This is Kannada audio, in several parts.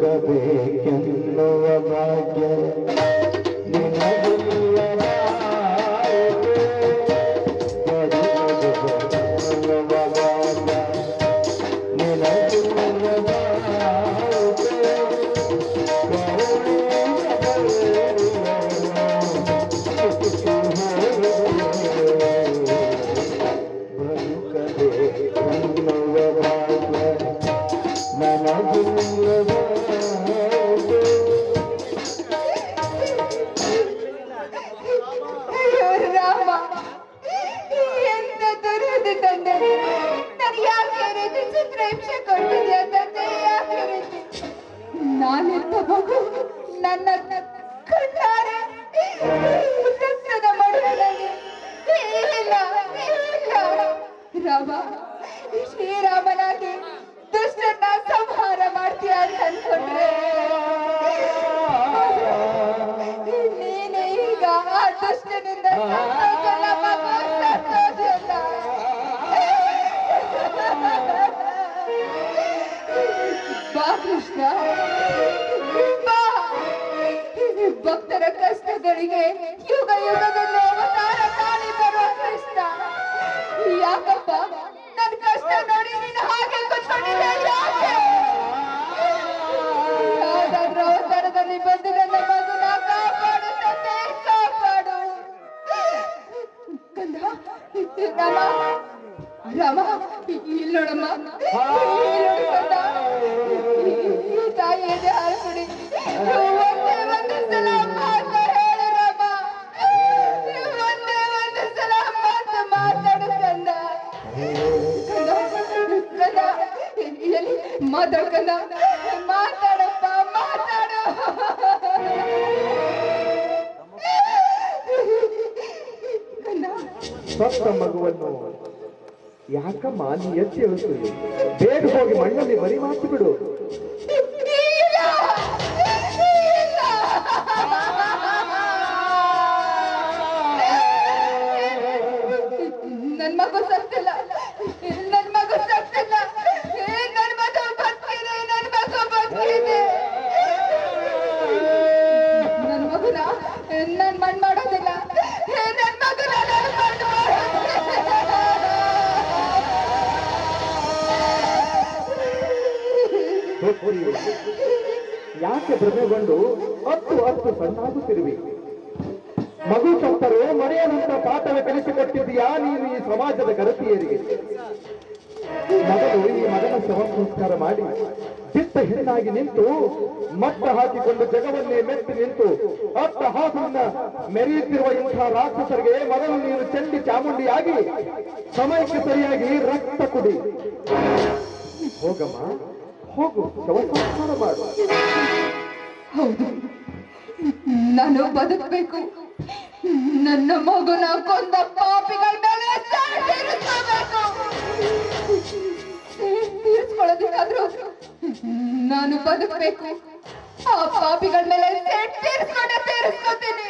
कबे कन्नो बाजे ಮಗು ನನ್ನ ಕಣ್ಣಾರೆ ರಕ್ತದ ಮಡುವಿನಲ್ಲಿ ಇಲ್ಲ ಇಲ್ಲ ರಾಮ ಶ್ರೀರಾಮನಾಗಿ ದುಷ್ಟನ್ನ ಸಂಹಾರ ಮಾಡ್ತೀಯ ಅಂತ ಅನ್ಕೊಂಡ್ರೆ. ನೀನೇ ಈಗ ಆ ದುಷ್ಟನಿಂದ ಭಕ್ತರ ಕಷ್ಟಗಳಿಗೆ ಯುಗ ಯುಗದಲ್ಲಿ ಅವತಾರ ತಾಳಿ ಬರುವ ಕೃಷ್ಣ. ಯಾಕಪ್ಪ? ನನ್ ಕಷ್ಟ ನೋಡಿ ನೀನು ಹಾಗೆ ಕೂತ್ಕೊಂಡಿದ್ದೆ ಯಾಕೆ? ಯಾವ್ದಾದ್ರೂ ಅವತಾರದಲ್ಲಿ ಬಂದು ನನ್ನ ಮಗುನ ಕಾಪಾಡು. ತಂದೆ ಕಾಪಾಡು ರಮ ರಾಮ ರಾಮ ಇಲ್ಲಿ ನೋಡಮ್ಮ ಹಾಲು ಕುಡಿ. ಎಲ್ಲಿ ಮಾತಾಡು ಮಾತಾಡಪ್ಪ, ಮಾತಾಡು. ಸತ್ತ ಮಗುವನ್ನು ಯಾಕಮ್ಮ ನೀ ಎತ್ತಿ ಹೇಳ್ತೀವಿ ಬೇಗ ಹೋಗಿ ಮಣ್ಣಲ್ಲಿ ಬರಿ ಮಾತು ಬಿಡು ಮಾಡೋದಿಲ್ಲ ಯಾಕೆ ಭ್ರಮೆಗೊಂಡು ಹತ್ತು ಹತ್ತು ಸಣ್ಣಾಗುತ್ತಿರುವಿ? ಮಗು ಸತ್ತರು ಮರೆಯದಂತ ಪಾಠವ ಕಲಿಸಿಕೊಟ್ಟಿದೆಯಾ ನೀನು ಈ ಸಮಾಜದ ಗರತಿಯರಿಗೆ? ಮೊದಲು ಈ ಮಗನ ಶವ ಸಂಸ್ಕಾರ ಮಾಡಿ ಚಿತ್ತ ಹೆಣ್ಣಾಗಿ ನಿಂತು ಮಟ್ಟ ಹಾಕಿಕೊಂಡು ಜಗವನ್ನೇ ಮೆಟ್ಟಿ ನಿಂತು ಅತ್ತ ಹಾಸನ್ನ ಮೆರೆಯುತ್ತಿರುವ ಇಂಥ ರಾಕ್ಷಸರಿಗೆ ಮೊದಲು ನೀನು ಚೆಂಡಿ ಚಾಮುಂಡಿಯಾಗಿ ಸಮಯಕ್ಕೆ ಸರಿಯಾಗಿ ರಕ್ತ ಕುಡಿ. ಹೋಗಮ್ಮ. ಹೋಗು ಹೌದು. ನಾನು ಬದುಕಬೇಕು. ನನ್ನ ಮಗುನ ಕೊಂದ ಪಾಪಿಗಳ ಮೇಲೆ ನಾನು ಬದುಕಬೇಕು. ಆ ಪಾಪಿಗಳ ಮೇಲೆ ತೀರಿಸ್ಕೊಂಡೆ ತೀರಿಸ್ಕೊತೀನಿ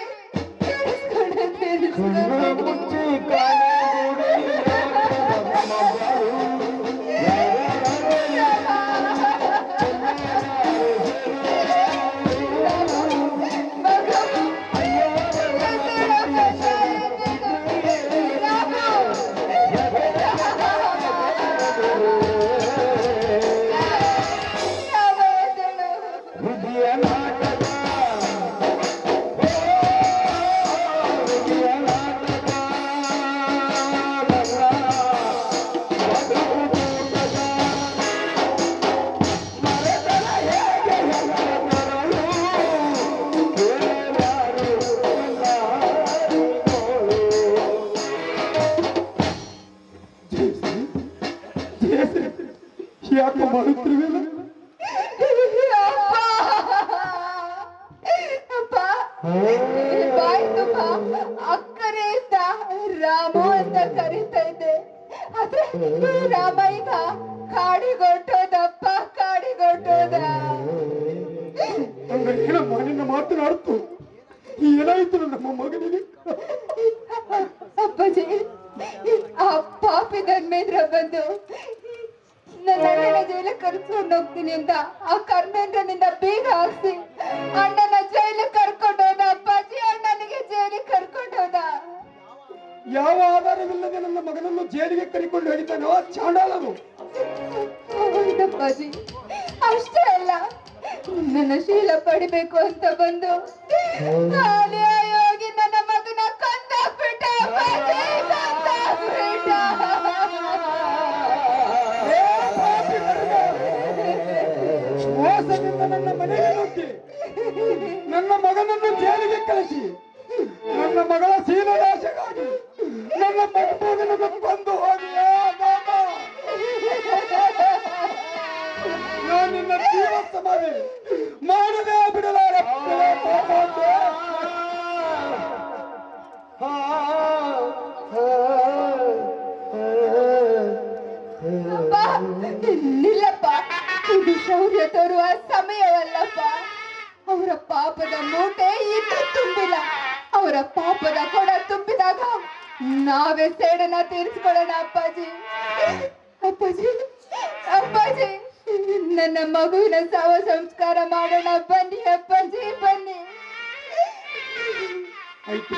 ತೀರಿಸ್ಕೊಂಡೆ ತೀರಿಸ್ಕೋತೀನಿ ಯಾಕೆ ಮಾಡುತ್ತಿರುವೆ ತುಂಬ ಅಕ್ಕರೆಯಿಂದ ರಾಮು ಅಂತ ಕರೀತಾ ಇದ್ದೆ. ಆದ್ರೆ ರಾಮ ಈಗ ಕಾಡಿಗೊಟ್ಟೋದಪ್ಪ ಕಾಡಿಗೊಟ್ಟೋದ ಅಂದ್ರೆ ನಿನ್ನ ಮಾತನಾಡ್ತು. ಆ ಕರ್ಮೇಂದ್ರನಿಂದ ಬೀಗ ಹಾಕ್ಸಿ ಅಣ್ಣನ ಕರ್ಕೊಂಡು ಹೋದ. ಅಪ್ಪಾಜಿ ಅಣ್ಣನಿಗೆ ಜೈಲಿಗೆ ಕರ್ಕೊಂಡು ಹೋದ. ಯಾವ ಆಧಾರವಿಲ್ಲದೆ ನನ್ನ ಮಗನನ್ನು ಜೈಲಿಗೆ ಕರಿಕೊಂಡು ಹೋಗಿದ್ದಾನೋ? ಚಾಂಡಾಲನು ಹೌದಪ್ಪಾಜಿ ಅಷ್ಟೇ ಅಲ್ಲ ನನ್ನ ಶೀಲ ಪಡಿಬೇಕು ಅಂತ ಬಂದು ಹೋಗಿ ಕಳಿಸಿ. ನನ್ನ ಮಗಳ ಶೀಲನಾಶಗಾಗಿ ನನ್ನ ಮಗನನ್ನು ಬಂದು ಹೋಗಿಯ? ನಾನು ನಿನ್ನ ಜೀವ ಸಮಾಧಿ ಮಾಡದೆ ಬಿಡಲಾರ. ನಿಲ್ಲಪ್ಪ. ಇದು ಶೌರ್ಯ ತೋರುವ ಸಮಯವಲ್ಲಪ್ಪ. ಅವರ ಪಾಪದ ಮೂಟೆ ಇನ್ನೂ ತುಂಬಿಲ್ಲ ಅವರ ಪಾಪದ ಕೊಡ ತುಂಬಿದಾಗ ನಾವೇ ಸೇಡನ ತೀರಿಸ್ಕೊಳ್ಳೋಣ, ಅಪ್ಪಾಜಿ. ಅಪ್ಪಾಜಿ ಅಪ್ಪಾಜಿ, ನನ್ನ ಮಗುವಿನ ಸಾವ ಸಂಸ್ಕಾರ ಮಾಡೋಣ. ಬನ್ನಿ, ಅಪ್ಪಾಜಿ, ಬನ್ನಿ. ಆಯ್ತು